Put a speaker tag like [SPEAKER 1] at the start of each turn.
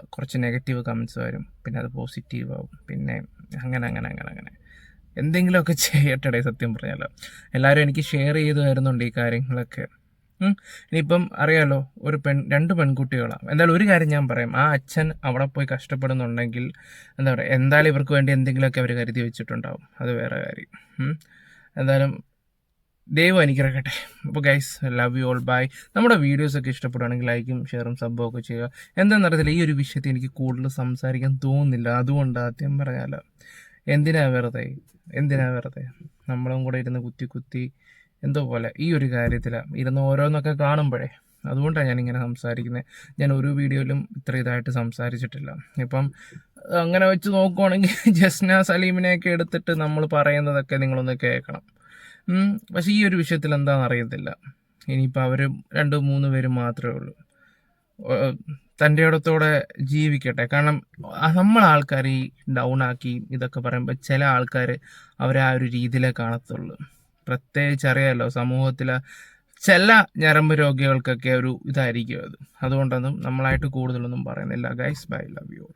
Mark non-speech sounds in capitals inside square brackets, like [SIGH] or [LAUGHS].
[SPEAKER 1] കുറച്ച് negative comments വരും. പിന്നെ അത് പോസിറ്റീവ് ആവും. പിന്നെ അങ്ങനെ അങ്ങനെ അങ്ങനെ അങ്ങനെ. എന്തെങ്കിലുമൊക്കെ ചെയ്യട്ടെ സത്യം പറഞ്ഞാലോ. എല്ലാവരും എനിക്ക് ഷെയർ ചെയ്ത് വരുന്നുണ്ട് ഈ കാര്യങ്ങളൊക്കെ. ഇനിയിപ്പം അറിയാലോ ഒരു പെൺ രണ്ട് പെൺകുട്ടികളാണ് എന്തായാലും ഒരു കാര്യം ഞാൻ പറയാം. ആ അച്ഛൻ അവിടെ പോയി കഷ്ടപ്പെടുന്നുണ്ടെങ്കിൽ എന്താ പറയുക എന്തായാലും ഇവർക്ക് വേണ്ടി എന്തെങ്കിലുമൊക്കെ അവർ കരുതി വെച്ചിട്ടുണ്ടാവും. അത് വേറെ കാര്യം. എന്തായാലും ദൈവം അനുഗ്രഹിക്കട്ടെ. അപ്പോൾ guys love you all bye നമ്മുടെ വീഡിയോസൊക്കെ ഇഷ്ടപ്പെടുകയാണെങ്കിൽ ലൈക്കും ഷെയറും സബ്ബും ഒക്കെ ചെയ്യുക. എന്താണെന്ന് അറിയത്തില്ല ഈ ഒരു വിഷയത്തിൽ എനിക്ക് കൂടുതൽ സംസാരിക്കാൻ തോന്നുന്നില്ല. അതുകൊണ്ട് ആദ്യം പറയാലോ എന്തിനാ വെറുതെ? എന്തിനാ വെറുതെ? നമ്മളും കൂടെ ഇരുന്ന് കുത്തി കുത്തി എന്തോ പോലെ ഈ ഒരു കാര്യത്തിൽ ഇരുന്ന് ഓരോന്നൊക്കെ കാണുമ്പോഴേ അതുകൊണ്ടാണ് ഞാനിങ്ങനെ സംസാരിക്കുന്നത് ഞാൻ ഒരു വീഡിയോയിലും ഇത്ര ഇതായിട്ട് സംസാരിച്ചിട്ടില്ല. ഇപ്പം അങ്ങനെ വെച്ച് നോക്കുവാണെങ്കിൽ [LAUGHS] ജസ്ന സലീമിനെയൊക്കെ എടുത്തിട്ട് നമ്മൾ പറയുന്നതൊക്കെ നിങ്ങളൊന്ന് കേൾക്കണം. പക്ഷേ ഈ ഒരു വിഷയത്തിൽ എന്താണെന്ന് അറിയത്തില്ല. ഇനിയിപ്പോൾ അവർ രണ്ട് മൂന്ന് പേര് മാത്രമേ ഉള്ളൂ. തന്റെ ഇടത്തോടെ ജീവിക്കട്ടെ. കാരണം നമ്മൾ ആൾക്കാർ ഈ ഡൗൺ ആക്കി ഇതൊക്കെ പറയുമ്പോൾ ചില ആൾക്കാർ അവരെ ആ ഒരു രീതിയിലേ കാണത്തുള്ളൂ. പ്രത്യേകിച്ച് അറിയാമല്ലോ സമൂഹത്തിലെ ചില ഞരമ്പ് രോഗികൾക്കൊക്കെ ഒരു ഇതായിരിക്കും അത്. അതുകൊണ്ടൊന്നും നമ്മളായിട്ട് കൂടുതലൊന്നും പറയുന്നില്ല. Guys bye love you